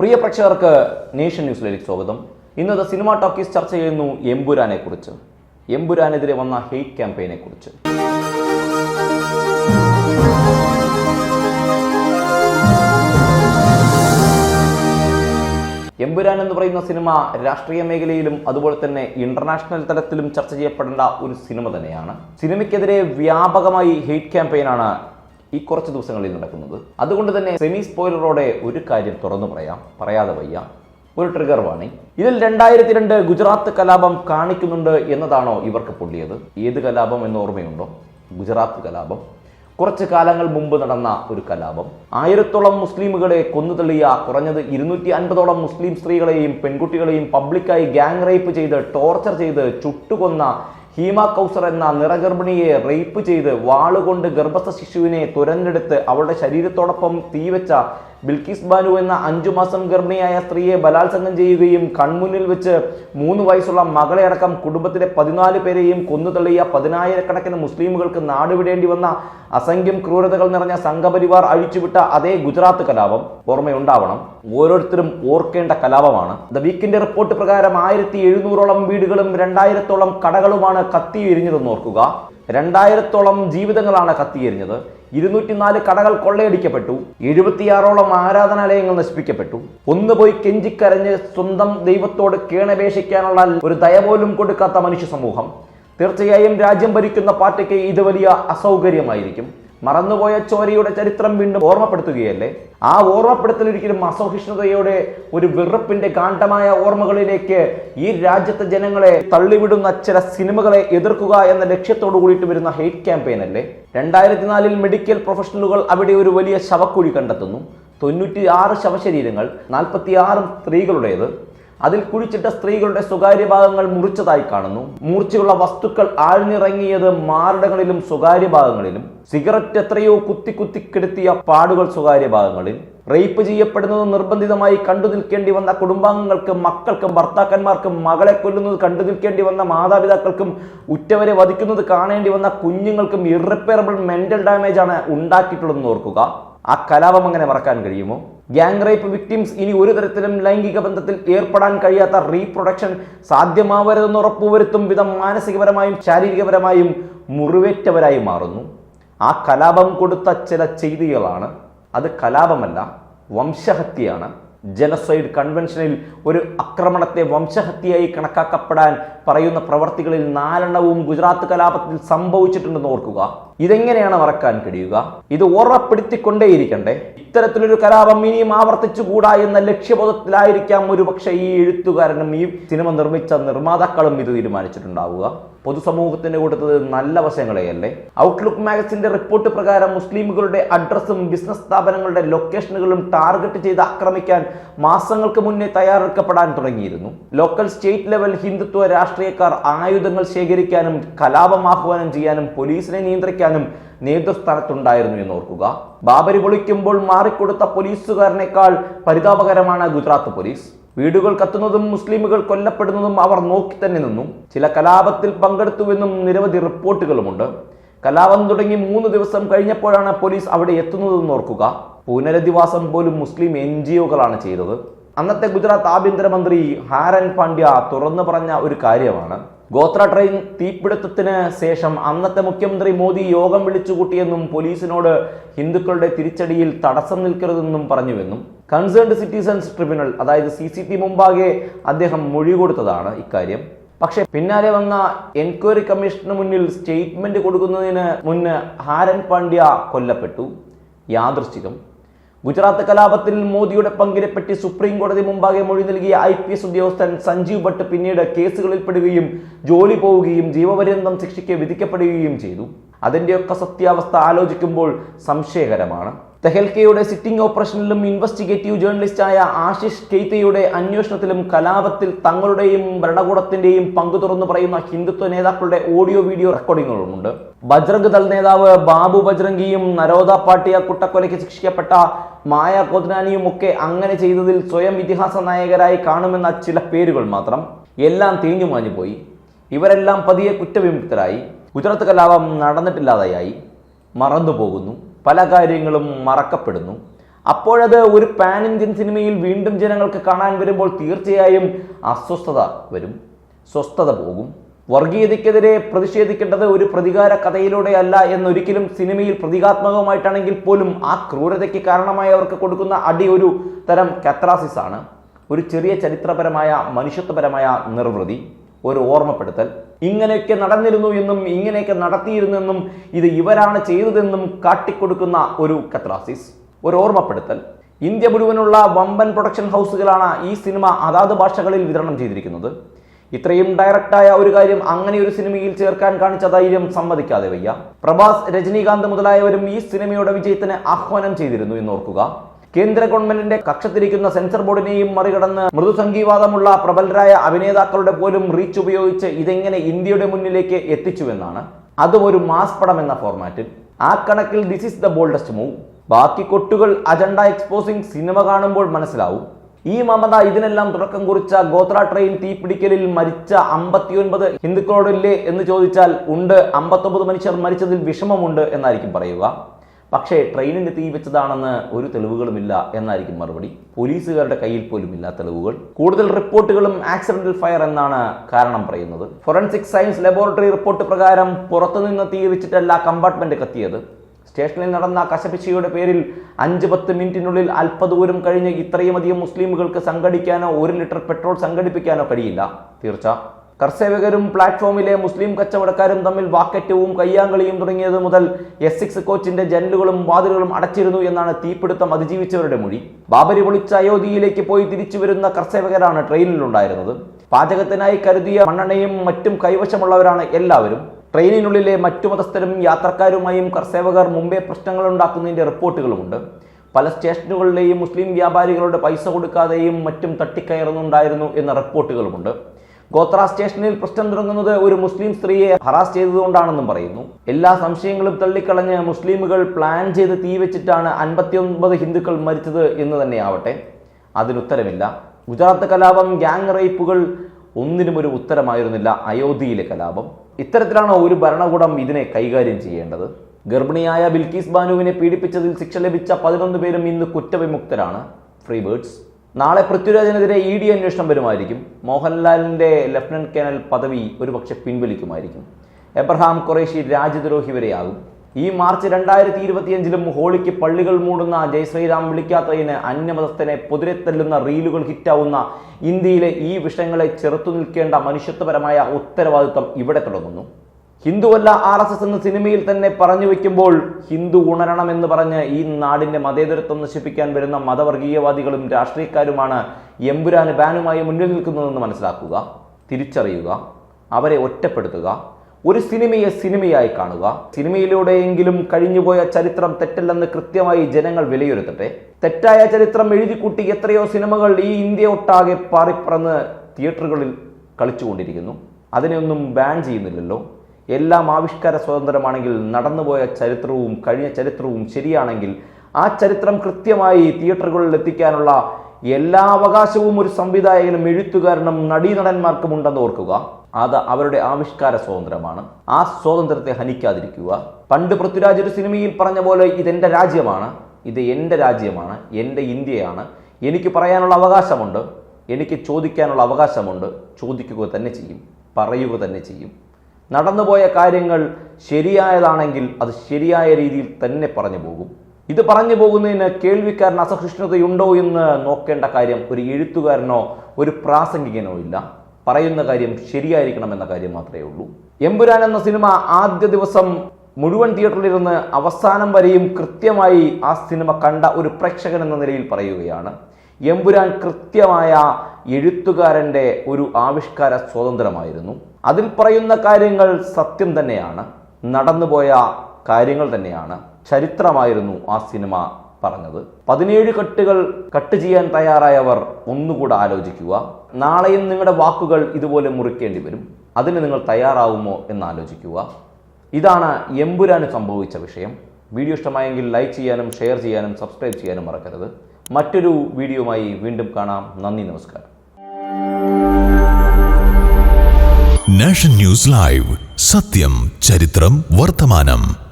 പ്രിയ പ്രേക്ഷകർക്ക് നേഷൻ ന്യൂസിലേക്ക് സ്വാഗതം. ഇന്നത്തെ സിനിമ ടോക്കീസ് ചർച്ച ചെയ്യുന്നു എമ്പുരാനെ കുറിച്ച് എമ്പുരാനെതിരെ വന്ന ഹെയ്റ്റ് ക്യാമ്പയിനെ കുറിച്ച് എമ്പുരാൻ എന്ന് പറയുന്ന സിനിമ രാഷ്ട്രീയ മേഖലയിലും അതുപോലെ തന്നെ ഇന്റർനാഷണൽ തലത്തിലും ചർച്ച ചെയ്യപ്പെടേണ്ട ഒരു സിനിമ തന്നെയാണ്. സിനിമയ്ക്കെതിരെ വ്യാപകമായി ഹെയ്റ്റ് ക്യാമ്പയിനാണ് ഈ കുറച്ച് ദിവസങ്ങളിൽ നടക്കുന്നത്. അതുകൊണ്ട് തന്നെ സെമി സ്പോയിലറോടെ ഒരു കാര്യം തുറന്നു പറയാം. പറയാതെ വയ്യ. ഒരു ട്രിഗർ വാണി ഇതിൽ രണ്ടായിരത്തി രണ്ട് ഗുജറാത്ത് കലാപം കാണിക്കുന്നുണ്ട് എന്നതാണോ ഇവർക്ക് പൊള്ളിയത്? ഏത് കലാപം എന്ന് ഓർമ്മയുണ്ടോ? ഗുജറാത്ത് കലാപം. കുറച്ച് കാലങ്ങൾ മുമ്പ് നടന്ന ഒരു കലാപം. ആയിരത്തോളം മുസ്ലിമുകളെ കൊന്നുതള്ളിയ കുറഞ്ഞത് ഇരുന്നൂറ്റി അൻപതോളം മുസ്ലിം സ്ത്രീകളെയും പെൺകുട്ടികളെയും പബ്ലിക്കായി ഗാങ് റേപ്പ് ചെയ്ത് ടോർച്ചർ ചെയ്ത് ചുട്ടുകൊന്ന ഹീമ കൗസർ എന്ന നിറഗർഭിണിയെ റേപ്പ് ചെയ്ത് വാളുകൊണ്ട് ഗർഭസ്ഥ ശിശുവിനെ തുരന്നെടുത്ത് അവളുടെ ശരീരത്തോടൊപ്പം തീവച്ച ബിൽക്കിസ് ബാനു എന്ന അഞ്ചു മാസം ഗർഭിണിയായ സ്ത്രീയെ ബലാത്സംഗം ചെയ്യുകയും കൺമുന്നിൽ വെച്ച് മൂന്ന് വയസ്സുള്ള മകളെ അടക്കം കുടുംബത്തിലെ പതിനാല് പേരെയും കൊന്നുതള്ളിയ പതിനായിരക്കണക്കിന് മുസ്ലിമുകൾക്ക് നാടുവിടേണ്ടി വന്ന അസംഖ്യം ക്രൂരതകൾ നിറഞ്ഞ സംഘപരിവാർ അഴിച്ചുവിട്ട അതേ ഗുജറാത്ത് കലാപം ഓർമ്മയുണ്ടാവണം. ഓരോരുത്തരും ഓർക്കേണ്ട കലാപമാണ്. ദ വീക്കിന്റെ റിപ്പോർട്ട് പ്രകാരം ആയിരത്തി എഴുന്നൂറോളം വീടുകളും രണ്ടായിരത്തോളം കടകളുമാണ് കത്തിയെരിഞ്ഞതെന്ന് ഓർക്കുക. രണ്ടായിരത്തോളം ജീവിതങ്ങളാണ് കത്തിയെരിഞ്ഞത് ഇരുന്നൂറ്റിനാല് കടകൾ കൊള്ളയടിക്കപ്പെട്ടു. എഴുപത്തിയാറോളം ആരാധനാലയങ്ങൾ നശിപ്പിക്കപ്പെട്ടു. ഒന്ന് പോയി കെഞ്ചിക്കരഞ്ഞ് സ്വന്തം ദൈവത്തോട് കേണപേക്ഷിക്കാനുള്ള ഒരു ദയ പോലും കൊടുക്കാത്ത മനുഷ്യ സമൂഹം. തീർച്ചയായും രാജ്യം ഭരിക്കുന്ന പാർട്ടിക്ക് ഇത് വലിയ അസൗകര്യമായിരിക്കും. മറന്നുപോയ ചോരയുടെ ചരിത്രം വീണ്ടും ഓർമ്മപ്പെടുത്തുകയല്ലേ? ആ ഓർമ്മപ്പെടുത്തൽ ഒരിക്കലും അസഹിഷ്ണുതയുടെ ഒരു വെറുപ്പിന്റെ കാണ്ഡമായ ഓർമ്മകളിലേക്ക് ഈ രാജ്യത്തെ ജനങ്ങളെ തള്ളിവിടുന്ന ചില സിനിമകളെ എതിർക്കുക എന്ന ലക്ഷ്യത്തോടു കൂടിയിട്ട് വരുന്ന ഹെയ്റ്റ് ക്യാമ്പയിൻ അല്ലേ? രണ്ടായിരത്തി നാലിൽ മെഡിക്കൽ പ്രൊഫഷണലുകൾ അവിടെ ഒരു വലിയ ശവക്കുഴി കണ്ടെത്തുന്നു. തൊണ്ണൂറ്റി ആറ് ശവശരീരങ്ങൾ നാൽപ്പത്തി ആറും സ്ത്രീകളുടേത്. അതിൽ കുഴിച്ചിട്ട സ്ത്രീകളുടെ സ്വകാര്യ ഭാഗങ്ങൾ മുറിച്ചതായി കാണുന്നു. മൂർച്ചയുള്ള വസ്തുക്കൾ ആഴ്ന്നിറങ്ങിയത് മാറിടങ്ങളിലും സ്വകാര്യ ഭാഗങ്ങളിലും. സിഗരറ്റ് എത്രയോ കുത്തി കുത്തി കെടുത്തിയ പാടുകൾ സ്വകാര്യ ഭാഗങ്ങളിൽ. റേപ്പ് ചെയ്യപ്പെടുന്നത് നിർബന്ധിതമായി കണ്ടു നിൽക്കേണ്ടി വന്ന കുടുംബാംഗങ്ങൾക്കും മക്കൾക്കും ഭർത്താക്കന്മാർക്കും മകളെ കൊല്ലുന്നത് കണ്ടു നിൽക്കേണ്ടി വന്ന മാതാപിതാക്കൾക്കും ഉറ്റവരെ വധിക്കുന്നത് കാണേണ്ടി വന്ന കുഞ്ഞുങ്ങൾക്കും ഇറിപ്പയറബിൾ മെന്റൽ ഡാമേജ് ആണ് ഉണ്ടാക്കിയിട്ടുള്ളതെന്ന് ഓർക്കുക. ആ കലാപം അങ്ങനെ മറക്കാൻ കഴിയുമോ? ഗ്യാങ് റേപ്പ് വിക്ടിംസ് ഇനി ഒരു തരത്തിലും ലൈംഗിക ബന്ധത്തിൽ ഏർപ്പെടാൻ കഴിയാത്ത റീപ്രൊഡക്ഷൻ സാധ്യമാവരുതെന്ന് ഉറപ്പുവരുത്തും വിധം മാനസികപരമായും ശാരീരികപരമായും മുറിവേറ്റവരായി മാറുന്നു. ആ കലാപം കൊടുത്ത ചില ചെയ്തികളാണ്. അത് കലാപമല്ല വംശഹത്യയാണ്. ജനസൈഡ് കൺവെൻഷനിൽ ഒരു ആക്രമണത്തെ വംശഹത്യയായി കണക്കാക്കപ്പെടാൻ പറയുന്ന പ്രവർത്തികളിൽ നാലെണ്ണവും ഗുജറാത്ത് കലാപത്തിൽ സംഭവിച്ചിട്ടുണ്ടെന്ന് ഓർക്കുക. ഇതെങ്ങനെയാണ് മറക്കാൻ കഴിയുക? ഇത് ഓർമ്മപ്പെടുത്തിക്കൊണ്ടേയിരിക്കണ്ടേ. ഇത്തരത്തിലൊരു കലാപം ഇനിയും ആവർത്തിച്ചുകൂടാ എന്ന ലക്ഷ്യബോധത്തിലായിരിക്കാം ഒരു പക്ഷേ ഈ എഴുത്തുകാരനും ഈ സിനിമ നിർമ്മിച്ച നിർമ്മാതാക്കളും ഇത് തീരുമാനിച്ചിട്ടുണ്ടാവുക. പൊതുസമൂഹത്തിന് കൊടുത്തത് നല്ല വശങ്ങളെയല്ലേ? ഔട്ട്ലുക്ക് മാഗസിന്റെ റിപ്പോർട്ട് പ്രകാരം മുസ്ലിമുകളുടെ അഡ്രസ്സും ബിസിനസ് സ്ഥാപനങ്ങളുടെ ലൊക്കേഷനുകളും ടാർഗറ്റ് ചെയ്ത് ആക്രമിക്കാൻ മാസങ്ങൾക്ക് മുന്നേ തയ്യാറെടുക്കപ്പെടാൻ തുടങ്ങിയിരുന്നു. ലോക്കൽ സ്റ്റേറ്റ് ലെവൽ ഹിന്ദുത്വ രാഷ്ട്രീയക്കാർ ആയുധങ്ങൾ ശേഖരിക്കാനും കലാപം ആഹ്വാനം ചെയ്യാനും പോലീസിനെ നിയന്ത്രിക്കാനും നേതൃസ്ഥാനത്തുണ്ടായിരുന്നു എന്ന് ഓർക്കുക. ബാബരി പൊളിക്കുമ്പോൾ മാറിക്കൊടുത്ത പോലീസുകാരനേക്കാൾ പരിതാപകരമാണ് ഗുജറാത്ത് പോലീസ്. വീടുകൾ കത്തുന്നതും മുസ്ലിമുകൾ കൊല്ലപ്പെടുന്നതും അവർ നോക്കി തന്നെ നിന്നു. ചില കലാപത്തിൽ പങ്കെടുത്തുവെന്നും നിരവധി റിപ്പോർട്ടുകളുമുണ്ട്. കലാപം തുടങ്ങി മൂന്ന് ദിവസം കഴിഞ്ഞപ്പോഴാണ് പോലീസ് അവിടെ എത്തുന്നതെന്ന് ഓർക്കുക. പുനരധിവാസം പോലും മുസ്ലിം എൻ ജി ഒകളാണ് ചെയ്തത്. അന്നത്തെ ഗുജറാത്ത് ആഭ്യന്തരമന്ത്രി ഹാരൻ പാണ്ഡ്യ തുറന്നു പറഞ്ഞ ഒരു കാര്യമാണ്. ഗോത്ര ട്രെയിൻ തീപിടുത്തത്തിന് ശേഷം അന്നത്തെ മുഖ്യമന്ത്രി മോദി യോഗം വിളിച്ചുകൂട്ടിയെന്നും പോലീസിനോട് ഹിന്ദുക്കളുടെ തിരിച്ചടിയിൽ തടസ്സം നിൽക്കരുതെന്നും പറഞ്ഞുവെന്നും കൺസേൺഡ് സിറ്റിസൺസ് ട്രിബ്യൂണൽ അതായത് സി സി ടി മുമ്പാകെ അദ്ദേഹം മൊഴി കൊടുത്തതാണ് ഇക്കാര്യം. പക്ഷേ പിന്നാലെ വന്ന എൻക്വയറി കമ്മീഷന് മുന്നിൽ സ്റ്റേറ്റ്മെന്റ് കൊടുക്കുന്നതിന് മുന്ന് ഹാരൻ പാണ്ഡ്യ കൊല്ലപ്പെട്ടു. യാദൃശ്ചികം. ഗുജറാത്ത് കലാപത്തിൽ മോദിയുടെ പങ്കിനെപ്പറ്റി സുപ്രീം കോടതി മുമ്പാകെ മൊഴി നൽകിയ ഐ പി എസ് ഉദ്യോഗസ്ഥൻ സഞ്ജീവ് ഭട്ട് പിന്നീട് കേസുകളിൽ പെടുകയും ജോലി പോവുകയും ജീവപര്യന്തം ശിക്ഷയ്ക്ക് വിധിക്കപ്പെടുകയും ചെയ്തു. അതിന്റെയൊക്കെ സത്യാവസ്ഥ ആലോചിക്കുമ്പോൾ സംശയകരമാണ്. തെഹൽക്കയുടെ സിറ്റിംഗ് ഓപ്പറേഷനിലും ഇൻവെസ്റ്റിഗേറ്റീവ് ജേർണലിസ്റ്റായ ആശിഷ് കെയ്ത്തയുടെ അന്വേഷണത്തിലും കലാപത്തിൽ തങ്ങളുടെയും ഭരണകൂടത്തിന്റെയും പങ്കു തുറന്നു പറയുന്ന ഹിന്ദുത്വ നേതാക്കളുടെ ഓഡിയോ വീഡിയോ റെക്കോർഡിങ്ങുകളുമുണ്ട്. ബജ്രംഗ് ദൾ നേതാവ് ബാബു ബജ്രംഗിയും നരോദ പാട്ടിയ കുട്ടക്കൊലയ്ക്ക് ശിക്ഷിക്കപ്പെട്ട മായ കോദ്നാനിയും ഒക്കെ അങ്ങനെ ചെയ്തതിൽ സ്വയം ഇതിഹാസ നായകരായി കാണുമെന്ന ചില പേരുകൾ മാത്രം എല്ലാം തേഞ്ഞു മാഞ്ഞു പോയി. ഇവരെല്ലാം പതിയെ കുറ്റവിമുക്തരായി. ഗുജറാത്ത് കലാപം നടന്നിട്ടില്ലാതെയായി. മറന്നു പോകുന്നു പല കാര്യങ്ങളും മറക്കപ്പെടുന്നു. അപ്പോഴത് ഒരു പാൻ ഇന്ത്യൻ സിനിമയിൽ വീണ്ടും ജനങ്ങൾക്ക് കാണാൻ വരുമ്പോൾ തീർച്ചയായും അസ്വസ്ഥത വരും സ്വസ്ഥത പോകും. വർഗീയതയ്ക്കെതിരെ പ്രതിഷേധിക്കേണ്ടത് ഒരു പ്രതികാര കഥയിലൂടെ അല്ല എന്നൊരിക്കലും സിനിമയിൽ പ്രതീകാത്മകമായിട്ടാണെങ്കിൽ പോലും ആ ക്രൂരതയ്ക്ക് കാരണമായി അവർക്ക് കൊടുക്കുന്ന അടി ഒരു തരം കത്രാസിസ് ആണ്. ഒരു ചെറിയ ചരിത്രപരമായ മനുഷ്യത്വപരമായ നിർവൃതി ഒരു ഓർമ്മപ്പെടുത്തൽ. ഇങ്ങനെയൊക്കെ നടന്നിരുന്നു എന്നും ഇങ്ങനെയൊക്കെ നടത്തിയിരുന്നെന്നും ഇത് ഇവരാണ് ചെയ്തതെന്നും കാട്ടിക്കൊടുക്കുന്ന ഒരു കത്രാസിസ് ഒരു ഓർമ്മപ്പെടുത്തൽ. ഇന്ത്യ മുഴുവനുള്ള വമ്പൻ പ്രൊഡക്ഷൻ ഹൗസുകളാണ് ഈ സിനിമ അതാത് ഭാഷകളിൽ വിതരണം ചെയ്തിരിക്കുന്നത്. ഇത്രയും ഡയറക്റ്റായ ഒരു കാര്യം അങ്ങനെ ഒരു സിനിമയിൽ ചേർക്കാൻ കാണിച്ച ധൈര്യം സമ്മതിക്കാതെ വയ്യ. പ്രഭാസ് രജനീകാന്ത് മുതലായവരും ഈ സിനിമയുടെ വിജയത്തിന് ആഹ്വാനം ചെയ്തിരുന്നു എന്നോർക്കുക. കേന്ദ്ര ഗവൺമെന്റിന്റെ കക്ഷത്തിരിക്കുന്ന സെൻസർ ബോർഡിനെയും മറികടന്ന് മൃദുസംഗീവാദമുള്ള പ്രബലരായ അഭിനേതാക്കളുടെ പോലും റീച്ച് ഉപയോഗിച്ച് ഇതെങ്ങനെ ഇന്ത്യയുടെ മുന്നിലേക്ക് എത്തിച്ചുവെന്നാണ്. അതും ഒരു മാസ് പടം എന്ന ഫോർമാറ്റിൽ. ആ കണക്കിൽ this is the boldest move ബാക്കി കൊട്ടുകൾ അജണ്ട എക്സ്പോസിംഗ് സിനിമ കാണുമ്പോൾ മനസ്സിലാവും. ഈ മമത ഇതിനെല്ലാം തുടക്കം കുറിച്ച ഗോത്ര ട്രെയിൻ തീപിടിക്കലിൽ മരിച്ച അമ്പത്തിയൊൻപത് ഹിന്ദുക്കളോടില്ലേ എന്ന് ചോദിച്ചാൽ ഉണ്ട്. അമ്പത്തൊമ്പത് മനുഷ്യർ മരിച്ചതിൽ വിഷമമുണ്ട് എന്നായിരിക്കും പറയുക. പക്ഷേ ട്രെയിനിന് തീ വെച്ചതാണെന്ന് ഒരു തെളിവുകളുമില്ല എന്നായിരിക്കും മറുപടി. പോലീസുകാരുടെ കയ്യിൽ പോലും ഇല്ല തെളിവുകൾ. കൂടുതൽ റിപ്പോർട്ടുകളും ആക്സിഡന്റൽ ഫയർ എന്നാണ് കാരണം പറയുന്നത്. ഫോറൻസിക് സയൻസ് ലബോറട്ടറി റിപ്പോർട്ട് പ്രകാരം പുറത്തുനിന്ന് തീ വെച്ചിട്ടല്ല കമ്പാർട്ട്മെന്റ് കത്തിയത്. സ്റ്റേഷനിൽ നടന്ന കശപിശയുടെ പേരിൽ അഞ്ച് പത്ത് മിനിറ്റിനുള്ളിൽ അല്പദൂരം കഴിഞ്ഞ് ഇത്രയുമധികം മുസ്ലിമുകൾക്ക് സംഘടിക്കാനോ ഒരു ലിറ്റർ പെട്രോൾ സംഘടിപ്പിക്കാനോ കഴിയില്ല. തീർച്ച. കർസേവകരും പ്ലാറ്റ്ഫോമിലെ മുസ്ലിം കച്ചവടക്കാരും തമ്മിൽ വാക്കറ്റവും കയ്യാങ്കളിയും തുടങ്ങിയത് മുതൽ എസ് സിക്സ് കോച്ചിന്റെ ജനലുകളും വാതിലുകളും അടച്ചിരുന്നു എന്നാണ് തീപിടുത്തം അതിജീവിച്ചവരുടെ മൊഴി. ബാബരി പൊളിച്ച അയോധ്യയിലേക്ക് പോയി തിരിച്ചു വരുന്ന കർഷകരാണ് ട്രെയിനിലുണ്ടായിരുന്നത്. പാചകത്തിനായി കരുതിയ മണ്ണെണ്ണയും മറ്റും കൈവശമുള്ളവരാണ് എല്ലാവരും. ട്രെയിനിനുള്ളിലെ മറ്റു മതസ്ഥരും യാത്രക്കാരുമായും കർഷകർ മുമ്പേ പ്രശ്നങ്ങൾ ഉണ്ടാക്കുന്നതിന്റെ റിപ്പോർട്ടുകളുമുണ്ട്. പല സ്റ്റേഷനുകളിലെയും മുസ്ലിം വ്യാപാരികളുടെ പൈസ കൊടുക്കാതെയും മറ്റും തട്ടിക്കയറുന്നുണ്ടായിരുന്നു എന്ന റിപ്പോർട്ടുകളുമുണ്ട്. ഗോത്ര സ്റ്റേഷനിൽ പ്രശ്നം തുടങ്ങുന്നത് ഒരു മുസ്ലിം സ്ത്രീയെ ഹറാസ് ചെയ്തതുകൊണ്ടാണെന്നും പറയുന്നു. എല്ലാ സംശയങ്ങളും തള്ളിക്കളഞ്ഞ് മുസ്ലിമുകൾ പ്ലാൻ ചെയ്ത് തീ വെച്ചിട്ടാണ് അൻപത്തിയൊൻപത് ഹിന്ദുക്കൾ മരിച്ചത് എന്ന് തന്നെയാവട്ടെ. അതിനുത്തരമില്ല. ഗുജറാത്ത് കലാപം ഗ്യാങ് റേപ്പുകൾ ഒന്നിനും ഒരു ഉത്തരമായിരുന്നില്ല അയോധ്യയിലെ കലാപം. ഇത്തരത്തിലാണ് ഒരു ഭരണകൂടം ഇതിനെ കൈകാര്യം ചെയ്യേണ്ടത്. ഗർഭിണിയായ ബിൽക്കീസ് ബാനുവിനെ പീഡിപ്പിച്ചതിൽ ശിക്ഷ ലഭിച്ച പതിനൊന്ന് പേരും ഇന്ന് കുറ്റവിമുക്തരാണ്. Free birds. നാളെ പൃഥ്വിരാജിനെതിരെ ഇ ഡി അന്വേഷണം വരുമായിരിക്കും. മോഹൻലാലിന്റെ ലഫ്റ്റനന്റ് കേണൽ പദവി ഒരുപക്ഷെ പിൻവലിക്കുമായിരിക്കും. എബ്രഹാം ഖുറേഷി രാജ്യദ്രോഹി വരെയാകും ഈ മാർച്ച് രണ്ടായിരത്തി ഇരുപത്തിയഞ്ചിലും ഹോളിക്ക് പള്ളികൾ മൂടുന്ന ജയശ്രീറാം വിളിക്കാത്തതിന് അന്യമതസ്ഥനെ പൊതിരെത്തല്ലുന്ന റീലുകൾ ഹിറ്റാവുന്ന ഇന്ത്യയിലെ ഈ വിഷയങ്ങളെ ചെറുത്തു നിൽക്കേണ്ട മനുഷ്യത്വപരമായ ഉത്തരവാദിത്വം ഇവിടെ തുടങ്ങുന്നു. ഹിന്ദുവല്ല ആർ എസ് എസ് എന്ന് സിനിമയിൽ തന്നെ പറഞ്ഞു വെക്കുമ്പോൾ ഹിന്ദു ഉണരണമെന്ന് പറഞ്ഞ് ഈ നാടിന്റെ മതേതരത്വം നശിപ്പിക്കാൻ വരുന്ന മതവർഗീയവാദികളും രാഷ്ട്രീയക്കാരുമാണ് എമ്പുരാന് ബാനുമായി മുന്നിൽ നിൽക്കുന്നതെന്ന് മനസ്സിലാക്കുക തിരിച്ചറിയുക അവരെ ഒറ്റപ്പെടുത്തുക ഒരു സിനിമയെ സിനിമയായി കാണുക. സിനിമയിലൂടെയെങ്കിലും കഴിഞ്ഞുപോയ ചരിത്രം തെറ്റല്ലെന്ന് കൃത്യമായി ജനങ്ങൾ വിലയിരുത്തട്ടെ. തെറ്റായ ചരിത്രം എഴുതിക്കൂട്ടി എത്രയോ സിനിമകൾ ഈ ഇന്ത്യ ഒട്ടാകെ പാറിപ്പറന്ന് തിയേറ്ററുകളിൽ കളിച്ചുകൊണ്ടിരിക്കുന്നു. അതിനെയൊന്നും ബാൻ ചെയ്യുന്നില്ലല്ലോ. എല്ലാം ആവിഷ്കാര സ്വാതന്ത്ര്യമാണെങ്കിൽ നടന്നുപോയ ചരിത്രവും കഴിഞ്ഞ ചരിത്രവും ശരിയാണെങ്കിൽ ആ ചരിത്രം കൃത്യമായി തിയേറ്ററുകളിൽ എത്തിക്കാനുള്ള എല്ലാ അവകാശവും ഒരു സംവിധായകനും എഴുത്തുകാരനും നടീനടന്മാർക്കും ഉണ്ടെന്ന് ഓർക്കുക. അത് അവരുടെ ആവിഷ്കാര സ്വാതന്ത്ര്യമാണ്. ആ സ്വാതന്ത്ര്യത്തെ ഹനിക്കാതിരിക്കുക. പണ്ട് പൃഥ്വിരാജ് ഒരു സിനിമയിൽ പറഞ്ഞ പോലെ ഇതെന്റെ രാജ്യമാണ്. ഇത് എന്റെ രാജ്യമാണ്. എന്റെ ഇന്ത്യയാണ്. എനിക്ക് പറയാനുള്ള അവകാശമുണ്ട്. എനിക്ക് ചോദിക്കാനുള്ള അവകാശമുണ്ട്. ചോദിക്കുക തന്നെ ചെയ്യും. പറയുക തന്നെ ചെയ്യും. നടന്നുപോയ കാര്യങ്ങൾ ശരിയായതാണെങ്കിൽ അത് ശരിയായ രീതിയിൽ തന്നെ പറഞ്ഞു പോകും. ഇത് പറഞ്ഞു പോകുന്നതിന് കേൾവിക്കാരൻ അസഹിഷ്ണുതയുണ്ടോ എന്ന് നോക്കേണ്ട കാര്യം ഒരു എഴുത്തുകാരനോ ഒരു പ്രാസംഗികനോ ഇല്ല. പറയുന്ന കാര്യം ശരിയായിരിക്കണം എന്ന കാര്യം മാത്രമേ ഉള്ളൂ. എമ്പുരാൻ എന്ന സിനിമ ആദ്യ ദിവസം മുഴുവൻ തിയേറ്ററിലിരുന്ന് അവസാനം വരെയും കൃത്യമായി ആ സിനിമ കണ്ട ഒരു പ്രേക്ഷകൻ എന്ന നിലയിൽ പറയുകയാണ്. എമ്പുരാൻ കൃത്യമായ എഴുത്തുകാരന്റെ ഒരു ആവിഷ്കാര സ്വാതന്ത്ര്യമായിരുന്നു. അതിൽ പറയുന്ന കാര്യങ്ങൾ സത്യം തന്നെയാണ് നടന്നുപോയ കാര്യങ്ങൾ തന്നെയാണ്. ചരിത്രമായിരുന്നു ആ സിനിമ പറഞ്ഞത്. പതിനേഴ് കട്ടുകൾ കട്ട് ചെയ്യാൻ തയ്യാറായവർ ഒന്നുകൂടെ ആലോചിക്കുക. നാളെയും നിങ്ങളുടെ വാക്കുകൾ ഇതുപോലെ മുറിക്കേണ്ടി വരും. അതിന് നിങ്ങൾ തയ്യാറാവുമോ എന്ന് ആലോചിക്കുക. ഇതാണ് എമ്പുരാന് സംഭവിച്ച വിഷയം. വീഡിയോ ഇഷ്ടമായെങ്കിൽ ലൈക്ക് ചെയ്യാനും ഷെയർ ചെയ്യാനും സബ്സ്ക്രൈബ് ചെയ്യാനും മറക്കരുത്. മറ്റൊരു വീഡിയോയുമായി വീണ്ടും കാണാം. നന്ദി നമസ്കാരം. Nation News Live. സത്യം ചരിത്രം വർത്തമാനം.